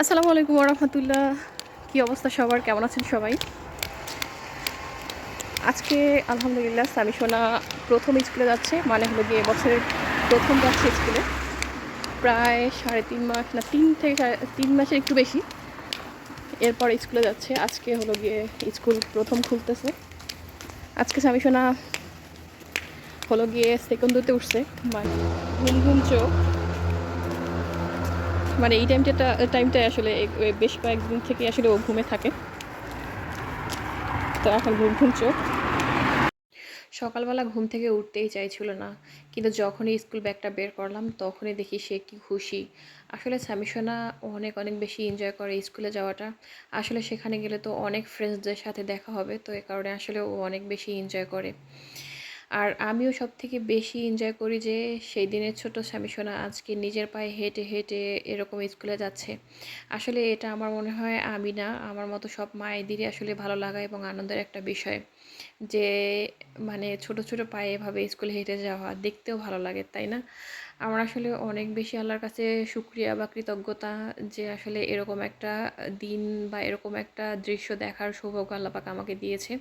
আসসালামু আলাইকুম রহমতুল্লাহ কি অবস্থা সবার? কেমন আছেন সবাই? আজকে আলহামদুলিল্লাহ সামি সোনা প্রথম স্কুলে যাচ্ছে মানে হলো গিয়ে বছরের প্রথম যাচ্ছে স্কুলে। প্রায় সাড়ে তিন মাস, না, তিন থেকে তিন মাসের একটু বেশি। এরপর স্কুলে যাচ্ছে, আজকে হলো গিয়ে স্কুল প্রথম খুলতেছে। আজকে সামি সোনা হলো গিয়ে সেকেন্ডতে উঠছে মানে ঘুম ঘুম চোখ। মানে এই টাইমটা টাইমটায় আসলে বেশ কয়েকদিন থেকে আসলে ও ঘুমে থাকে। তো এখন ঘুম ঘুম চোখ। সকালবেলা ঘুম থেকে উঠতেই চাইছিল না। কিন্তু যখনই স্কুল ব্যাগটা বের করলাম, তখনই দেখি সে কি খুশি। আসলে সামিশোনা অনেক অনেক বেশি এনজয় করে স্কুলে যাওয়াটা। আসলে সেখানে গেলে তো অনেক ফ্রেন্ডসদের সাথে দেখা হবে, তো এ কারণে আসলে ও অনেক বেশি এনজয় করে। আর আমিও সব থেকে বেশি এনজয় করি যে সেই দিনের ছোট স্বামীসোনা আজকে নিজের পায়ে হেঁটে হেঁটে এরকম স্কুলে যাচ্ছে। আসলে এটা আমার মনে হয় আমি না, আমার মতো সব মায়েদেরই আসলে ভালো লাগা এবং আনন্দের একটা বিষয়। যে মানে ছোট ছোট পায়ে এভাবে স্কুলে হেঁটে যাওয়া দেখতেও ভালো লাগে, তাই না? আমার আসলে অনেক বেশি আল্লাহর কাছে শুক্রিয়া বা কৃতজ্ঞতা যে আসলে এরকম একটা দিন বা এরকম একটা দৃশ্য দেখার সৌভাগ্য আল্লাপাক আমাকে দিয়েছে।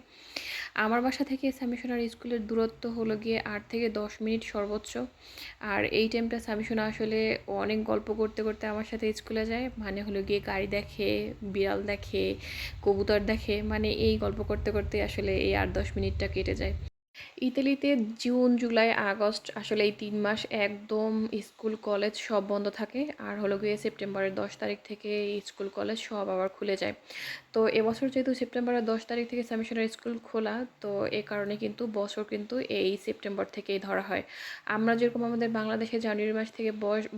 আমার বাসা থেকে সামিশনার স্কুলের দূরত্ব হলো গিয়ে আট থেকে দশ মিনিট সর্বোচ্চ। আর এই টাইমটা সামিশনা আসলে অনেক গল্প করতে করতে আমার সাথে স্কুলে যায়। মানে হলো গিয়ে গাড়ি দেখে, বিড়াল দেখে, কবুতর দেখে মানে এই গল্প করতে করতে আসলে এই আট দশ মিনিটটা কেটে যায়। ইতালিতে জুন, জুলাই, আগস্ট আসলে এই তিন মাস একদম স্কুল, কলেজ সব বন্ধ থাকে। আর হলো গিয়ে সেপ্টেম্বরের দশ তারিখ থেকে স্কুল, কলেজ সব আবার খুলে যায়। তো এবছর যেহেতু সেপ্টেম্বরের দশ তারিখ থেকে সামিশনারি স্কুল খোলা, তো এ কারণে কিন্তু বছর কিন্তু এই সেপ্টেম্বর থেকেই ধরা হয়। আমরা যেরকম আমাদের বাংলাদেশে জানুয়ারি মাস থেকে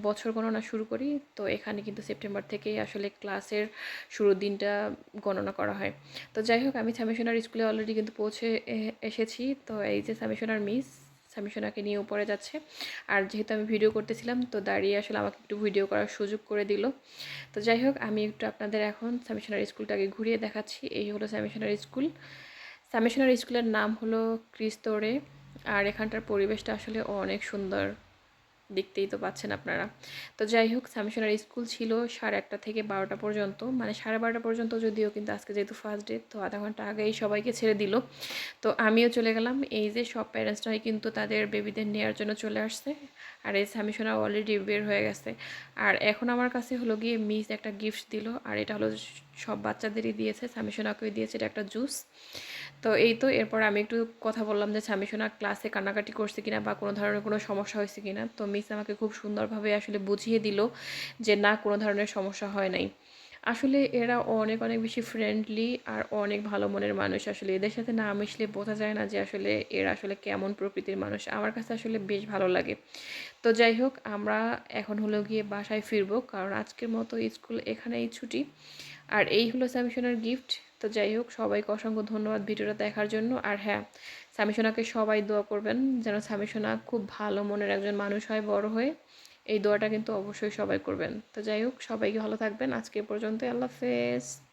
বছর গণনা শুরু করি, তো এখানে কিন্তু সেপ্টেম্বর থেকেই আসলে ক্লাসের শুরুর দিনটা গণনা করা হয়। তো যাই হোক, আমি সামিশনার স্কুলে অলরেডি কিন্তু পৌঁছে এসেছি। তো এই যে সামিশনার মিস সামিশনাকে নিয়ে উপরে যাচ্ছে। আর যেহেতু আমি ভিডিও করতেছিলাম, তো দাঁড়িয়ে আসলে আমাকে একটু ভিডিও করার সুযোগ করে দিল। তো যাই হোক, আমি একটু আপনাদের এখন সামিশনার স্কুলটাকে ঘুরিয়ে দেখাচ্ছি। এই হলো সামিশনার স্কুল। সামিশনার স্কুলের নাম হলো ক্রিস্তরে আর এখানটার পরিবেশটা আসলে অনেক সুন্দর। দেখতেই তো পাচ্ছেন আপনারা। তো যাই হোক সামিশনার স্কুল ছিল সাড়ে আটটা থেকে বারোটা পর্যন্ত। মানে সাড়ে বারোটা পর্যন্ত যদিও, কিন্তু আজকে যেহেতু ফার্স্ট ডে তো আধা ঘণ্টা আগেই সবাইকে ছেড়ে দিল। তো আমিও চলে গেলাম। এই যে সব প্যারেন্টসরাই কিন্তু তাদের বেবিদের নেওয়ার জন্য চলে আসছে। আর এই সামিশনা অলরেডি বের হয়ে গেছে। আর এখন আমার কাছে হলো গিয়ে মিস একটা গিফট দিল। আর এটা হলো সব বাচ্চাদেরই দিয়েছে। সামিশনাকেও দিয়েছে, এটা একটা জুস তো এই তো, এরপর আমি একটু কথা বললাম যে সামিশোনা ক্লাসে কান্নাকাটি করছে কিনা বা কোনো ধরনের কোনো সমস্যা হয়েছে কিনা। তো মিস আমাকে খুব সুন্দরভাবে আসলে বুঝিয়ে দিল যে না, কোনো ধরনের সমস্যা হয় নাই। আসলে এরা অনেক অনেক বেশি ফ্রেন্ডলি আর অনেক ভালো মনের মানুষ। আসলে এদের সাথে না মিশলে বোঝা যায় না যে আসলে এরা আসলে কেমন প্রকৃতির মানুষ। আমার কাছে আসলে বেশ ভালো লাগে। তো যাই হোক, আমরা এখন হলো গিয়ে বাসায় ফিরবো। কারণ আজকের মতো স্কুল এখানেই ছুটি। আর এই হলো স্যামসনের গিফট তো যাই হোক, সবাইকে অসংখ্য ধন্যবাদ ভিডিওটা দেখার জন্য। আর হ্যাঁ সামিসোনাকে সবাই দোয়া করবেন যেন সামিসোনা খুব ভালো মনের একজন মানুষ হয়, বড় হয়ে। এই দোয়াটা কিন্তু অবশ্যই সবাই করবেন। তো যাই হোক, সবাইকে ভালো থাকবেন। আজকে পর্যন্ত আল্লাহ হাফেজ।